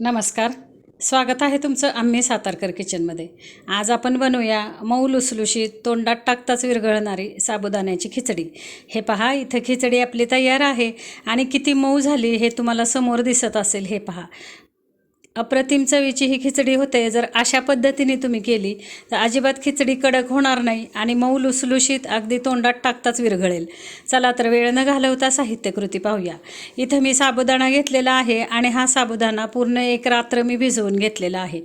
नमस्कार. स्वागत आहे तुमचं आम्ही सातारकर किचनमध्ये. आज आपण बनवूया मऊ लुसलुशीत तोंडात टाकताच विरघळणारी साबुदाण्याची खिचडी. हे पहा इथं खिचडी आपली तयार आहे आणि किती मऊ झाली हे तुम्हाला समोर दिसत असेल हे पहा. अप्रतिम चवीची ही खिचडी होते. जर अशा पद्धतीने तुम्ही केली तर अजिबात खिचडी कडक होणार नाही आणि मऊ लुसलुशीत अगदी तोंडात टाकताच विरघळेल. चला तर वेळ न घालवता साहित्यकृती पाहूया. इथं मी साबुदाणा घेतलेला आहे आणि हा साबुदाणा पूर्ण एक रात्र मी भिजवून घेतलेला आहे.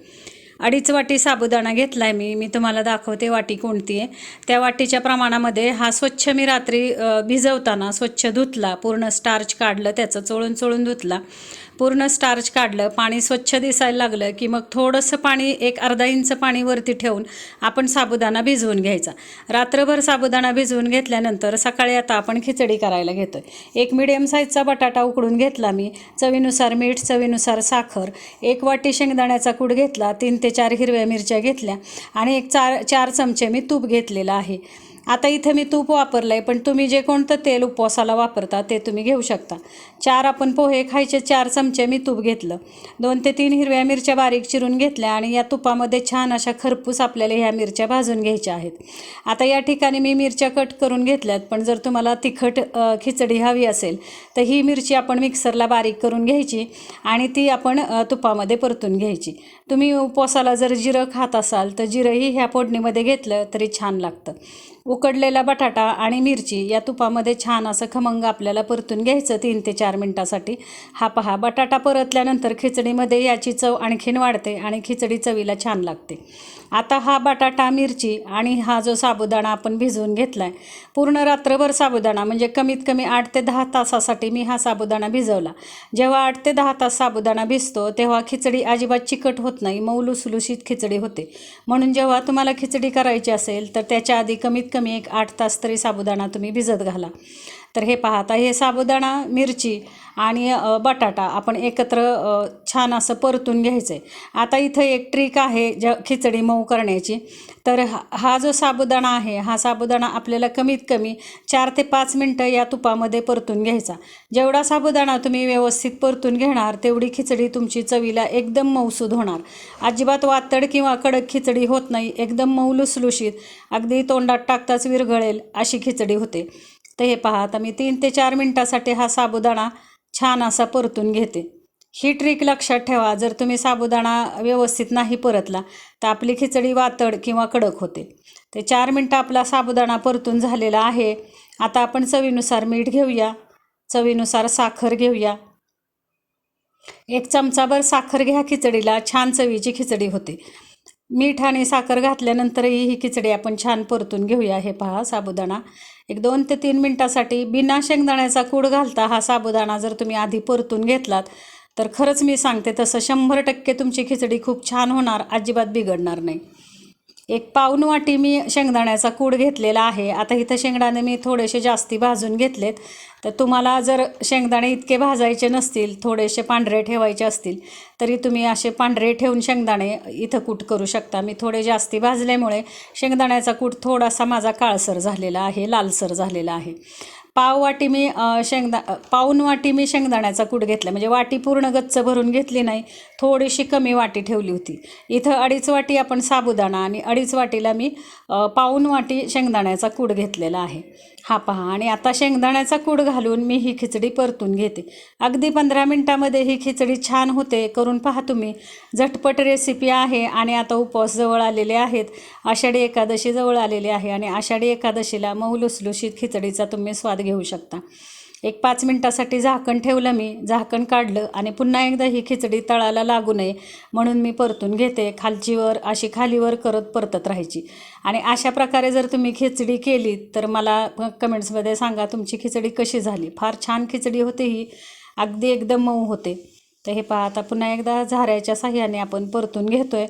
अडीच वाटी साबुदाणा घेतला आहे मी. मी तुम्हाला दाखवते वाटी कोणती आहे. त्या वाटीच्या प्रमाणामध्ये हा स्वच्छ मी रात्री भिजवताना स्वच्छ धुतला पूर्ण स्टार्च काढलं त्याचं चोळून चोळून धुतला. पूर्ण स्टार्च काढलं पाणी स्वच्छ दिसायला लागलं की मग थोडंसं पाणी एक अर्धा इंच पाणी वरती ठेवून आपण साबुदाणा भिजवून घ्यायचा. रात्रभर साबुदाणा भिजवून घेतल्यानंतर सकाळी आता आपण खिचडी करायला घेतो एक मिडियम साईजचा बटाटा उकडून घेतला मी. चवीनुसार मीठ चवीनुसार साखर. एक वाटी शेंगदाण्याचा कूड घेतला तीन ते चार हिरव्या मिरच्या घेतल्या आणि एक चार चार चमचे मी तूप घेतलेलं आहे. आता इथं मी तूप वापरलं आहे पण तुम्ही जे कोणतं तेल उपवासाला वापरता ते तुम्ही घेऊ शकता. चार आपण पोहे खायचे चार चमचे मी तूप घेतलं. दोन ते तीन हिरव्या मिरच्या बारीक चिरून घेतल्या आणि या तुपामध्ये छान अशा खरपूस आपल्याला ह्या मिरच्या भाजून घ्यायच्या आहेत. आता या ठिकाणी मी मिरच्या कट करून घेतल्यात पण जर तुम्हाला तिखट खिचडी हवी असेल तर ही मिरची आपण मिक्सरला बारीक करून घ्यायची आणि ती आपण तुपामध्ये परतून घ्यायची. तुम्ही उपवासाला जर जिरं खात असाल तर जिरंही ह्या फोडणीमध्ये घेतलं तरी छान लागतं. उकडलेला बटाटा आणि मिरची या तुपामध्ये छान असं खमंग आपल्याला परतून घ्यायचं तीन ते चार मिनटासाठी. हा पहा बटाटा परतल्यानंतर खिचडीमध्ये याची चव आणखीन वाढते आणि खिचडी चवीला छान लागते. आता हा बटाटा मिरची आणि हा जो साबुदाणा आपण भिजवून घेतला आहे पूर्ण रात्रभर साबुदाणा म्हणजे कमीत कमी आठ ते दहा तासासाठी मी हा साबुदाणा भिजवला. जेव्हा आठ ते दहा तास साबुदाणा भिजतो तेव्हा खिचडी अजिबात चिकट होत नाही मऊ लुसलुशीत खिचडी होते. म्हणून जेव्हा तुम्हाला खिचडी करायची असेल तर त्याच्या आधी कमीत कमी एक आठ तास तरी साबुदाणा तुम्ही भिजत घाला. तर हे पाहता हे साबुदाणा मिरची आणि बटाटा आपण एकत्र छान असं परतून घ्यायचं आहे आता इथं एक ट्रिक आहे ज खिचडी मऊ करण्याची. तर हा हा जो साबुदाणा आहे हा साबुदाणा आपल्याला कमीत कमी चार ते पाच मिनटं या तुपामध्ये परतून घ्यायचा. जेवढा साबुदाणा तुम्ही व्यवस्थित परतून घेणार तेवढी खिचडी तुमची चवीला एकदम मऊसूद होणार. अजिबात वातड किंवा कडक खिचडी होत नाही एकदम मऊ लुसलुशीत अगदी तोंडात टाकताच विरघळेल अशी खिचडी होते. तर हे पहा आता मी तीन ते चार मिनटासाठी हा साबुदाणा छान असा परतून घेते. ही ट्रिक लक्षात ठेवा जर तुम्ही साबुदाणा व्यवस्थित नाही परतला तर आपली खिचडी वातड किंवा कडक होते. ते चार मिनटं आपला साबुदाणा परतून झालेला आहे. आता आपण चवीनुसार मीठ घेऊया. चवीनुसार साखर घेऊया. एक चमचाभर साखर घ्या खिचडीला छान चवीची खिचडी होते. मीठ आणि साखर घातल्यानंतरही ही खिचडी आपण छान परतून घेऊया. हे पहा साबुदाणा. एक दोन ते तीन मिनटासाठी बिना शेंगदाण्याचा कूड घालता हा साबुदाणा जर तुम्ही आधी परतून घेतलात तर खरंच मी सांगते तसं शंभर टक्के तुमची खिचडी खूप छान होणार अजिबात बिघडणार नाही. एक पाऊन वाटी मी शेंगदाण्याचा कूड घेतलेला आहे. आता इथं शेंगदाणे मी थोडेसे जास्ती भाजून घेतलेत. तर तुम्हाला जर शेंगदाणे इतके भाजायचे नसतील थोडेसे पांढरे ठेवायचे असतील तरी तुम्ही असे पांढरे ठेवून शेंगदाणे इथं कूट करू शकता. मी थोडे जास्ती भाजल्यामुळे शेंगदाण्याचा कूट थोडासा माझा काळसर झालेला आहे लालसर झालेला आहे. पाव वाटी मी शेंगदा पाऊन वाटी मी शेंगदाण्याचा कूट घेतला. म्हणजे वाटी पूर्ण गच्च भरून घेतली नाही थोडीशी कमी वाटी ठेवली होती. इथं अडीच वाटी आपण साबुदाणा आणि अडीच वाटीला मी पाऊन वाटी शेंगदाण्याचा कूट घेतलेला आहे. हा पहा आणि आता शेंगदाण्याचा कूड घालून मी ही खिचडी परतून घेते. अगदी पंधरा मिनटामध्ये ही खिचडी छान होते. करून पहा तुम्ही. झटपट रेसिपी आहे आणि आता उपवास जवळ आलेले आहेत. आषाढी एकादशी जवळ आलेली आहे आणि आषाढी एकादशीला मऊ लुसलुशीत खिचडीचा तुम्ही स्वाद घेऊ शकता. एक पाच मिनटासाठी झाकण ठेवलं मी झाकण काढलं आणि पुन्हा एकदा ही खिचडी तळाला लागू नये म्हणून मी परतून घेते खालचीवर अशी खालीवर करत परतत राहायची. आणि अशा प्रकारे जर तुम्ही खिचडी केली तर मला कमेंट्समध्ये सांगा तुमची खिचडी कशी झाली. फार छान खिचडी होते ही. अगदी एकदम मऊ होते. तर हे पहा आता पुन्हा एकदा झाऱ्याच्या साह्याने आपण परतून घेतोय.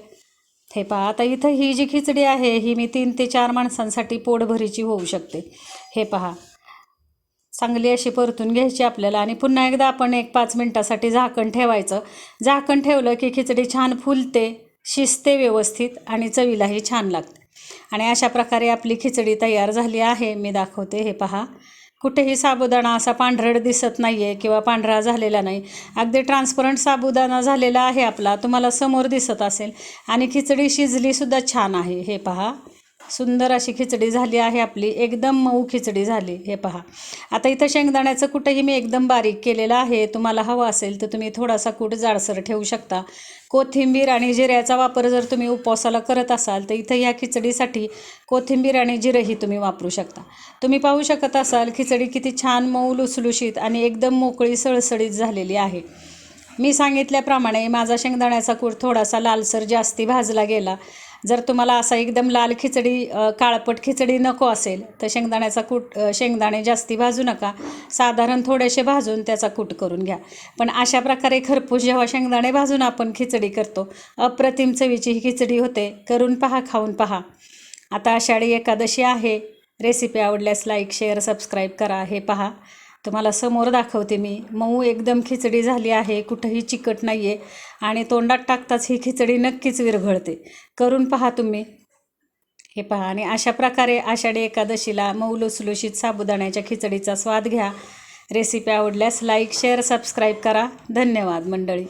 हे पहा आता इथं ही जी खिचडी आहे ही मी तीन ते चार माणसांसाठी पोटभरीची होऊ शकते. हे पहा चांगली अशी परतून घ्यायची आपल्याला. आणि पुन्हा एकदा आपण एक पाच मिनटासाठी झाकण ठेवायचं. झाकण ठेवलं की खिचडी छान फुलते शिजते व्यवस्थित आणि चवीलाही छान लागते. आणि अशा प्रकारे आपली खिचडी तयार झाली आहे. मी दाखवते हे पहा. कुठेही साबुदाणा असा पांढरड दिसत नाही आहे किंवा पांढरा झालेला नाही. अगदी ट्रान्सपरंट साबुदाणा झालेला आहे आपला. तुम्हाला समोर दिसत असेल. आणि खिचडी शिजलीसुद्धा छान आहे. हे पहा. सुंदर अशी खिचडी झाली आहे आपली. एकदम मऊ खिचडी झाली. हे पहा. आता इथं शेंगदाण्याचं कुठंही मी एकदम बारीक केलेलं आहे. तुम्हाला हवं असेल तर तुम्ही थोडासा कूट जाडसर ठेवू शकता. कोथिंबीर आणि जिऱ्याचा वापर जर तुम्ही उपवासाला करत असाल तर इथं ह्या खिचडीसाठी कोथिंबीर आणि जिरंही तुम्ही वापरू शकता. तुम्ही पाहू शकत असाल खिचडी किती छान मऊ लुसलुशीत आणि एकदम मोकळी सळसळीत झालेली आहे. मी सांगितल्याप्रमाणे माझा शेंगदाण्याचा कूट थोडासा लालसर जास्ती भाजला गेला. जर तुम्हाला असा एकदम लाल खिचडी काळपट खिचडी नको असेल तर शेंगदाण्याचा कूट शेंगदाणे जास्ती भाजू नका. साधारण थोडेसे भाजून त्याचा कूट करून घ्या. पण अशा प्रकारे खरपूस जेव्हा शेंगदाणे भाजून आपण खिचडी करतो अप्रतिम चवीची ही खिचडी होते. करून पहा खाऊन पहा. आता आषाढी एकादशी आहे. रेसिपी आवडल्यास लाईक शेअर सबस्क्राईब करा. हे पहा. तुम्हाला समोर दाखवते मी. मऊ एकदम खिचडी झाली आहे कुठंही चिकट नाही आहे आणि तोंडात टाकताच ही खिचडी नक्कीच विरघळते. करून पहा तुम्ही. हे पहा आणि अशा प्रकारे आषाढी एकादशीला मऊ लुसलुशीत साबुदाण्याच्या खिचडीचा स्वाद घ्या. रेसिपी आवडल्यास लाईक शेअर सबस्क्राईब करा. धन्यवाद मंडळी.